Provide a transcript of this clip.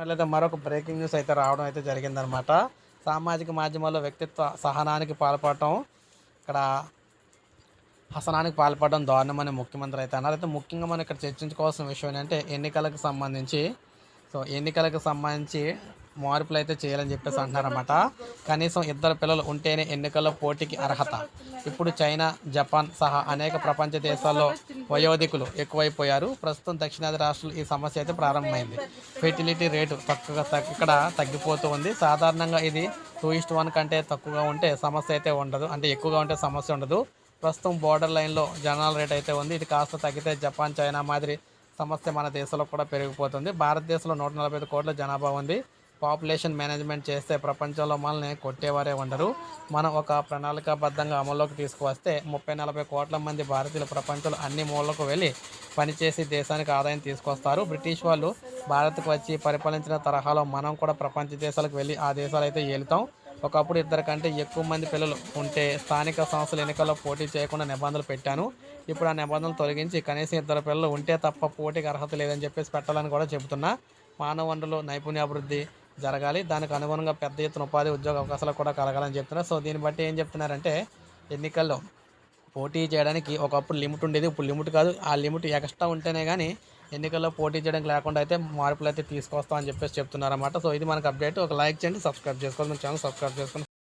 చూసుకున్నట్లయితే మరొక breaking news అయితే రావడం అయితే జరిగిందనమాట. సామాజిక మాధ్యమాల్లో వ్యక్తిత్వ సహనానికి పాల్పడటం ఇక్కడ హసనానికి పాల్పడడం దారుణమని ముఖ్యమంత్రి అయితే అన్నారు. అయితే ముఖ్యంగా మనం ఇక్కడ చర్చించుకోవాల్సిన విషయం ఏంటంటే ఎన్నికలకు సంబంధించి సో ఎన్నికలకు సంబంధించి మార్పులు అయితే చేయాలని చెప్పేసి అంటున్నారన్నమాట. కనీసం ఇద్దరు పిల్లలు ఉంటేనే ఎన్నికల్లో పోటీకి అర్హత. ఇప్పుడు చైనా జపాన్ సహా అనేక ప్రపంచ దేశాల్లో వయోధికులు ఎక్కువైపోయారు. ప్రస్తుతం దక్షిణాది రాష్ట్రాలు ఈ సమస్య అయితే ప్రారంభమైంది. ఫెర్టిలిటీ రేటు తక్కువగా ఇక్కడ తగ్గిపోతూ ఉంది. సాధారణంగా ఇది టూ ఇస్ట్ వన్ కంటే తక్కువగా ఉంటే సమస్య అయితే ఉండదు. అంటే ఎక్కువగా ఉంటే సమస్య ఉండదు. ప్రస్తుతం బోర్డర్ లైన్లో జనాల రేట్ అయితే ఉంది. ఇది కాస్త తగ్గితే జపాన్ చైనా మాదిరి సమస్య మన దేశంలో కూడా పెరిగిపోతుంది. భారతదేశంలో నూట నలభై ఐదు కోట్ల జనాభా ఉంది. పాపులేషన్ మేనేజ్మెంట్ చేస్తే ప్రపంచంలో మనల్ని కొట్టేవారే ఉండరు. మనం ఒక ప్రణాళికాబద్ధంగా అమల్లోకి తీసుకువస్తే ముప్పై నలభై కోట్ల మంది భారతీయులు ప్రపంచంలో అన్ని మూలకు వెళ్ళి పనిచేసి దేశానికి ఆదాయం తీసుకొస్తారు. బ్రిటిష్ వాళ్ళు భారత్కు వచ్చి పరిపాలించిన తరహాలో మనం కూడా ప్రపంచ దేశాలకు వెళ్ళి ఆ దేశాలు అయితే ఏలుతాం. ఒకప్పుడు ఇద్దరు కంటే ఎక్కువ మంది పిల్లలు ఉంటే స్థానిక సంస్థల ఎన్నికల్లో పోటీ చేయకుండా నిబంధనలు పెట్టాను. ఇప్పుడు ఆ నిబంధనలు తొలగించి కనీసం ఇద్దరు పిల్లలు ఉంటే తప్ప పోటీకి అర్హత లేదని చెప్పేసి పెట్టాలని కూడా చెబుతున్నా. మానవ వనరులు నైపుణ్యాభివృద్ధి జరగాలి. దానికి అనుగుణంగా పెద్ద ఎత్తున ఉపాధి ఉద్యోగ అవకాశాలు కూడా కలగాలని చెప్తున్నారు. సో దీన్ని బట్టి ఏం చెప్తున్నారంటే ఎన్నికల్లో పోటీ చేయడానికి ఒకప్పుడు లిమిట్ ఉండేది. ఇప్పుడు లిమిట్ కాదు. ఆ లిమిట్ ఎక్స్ట్రా ఉంటేనే కానీ ఎన్నికల్లో పోటీ చేయడానికి లేకుండా అయితే మార్పులు అయితే తీసుకొస్తామని చెప్పేసి చెప్తున్నారన్నమాట. సో ఇది మనకు అప్డేట్. ఒక లైక్ చేయండి సబ్స్క్రైబ్ చేసుకోండి. మన ఛానల్ సబ్స్క్రైబ్ చేసుకోండి.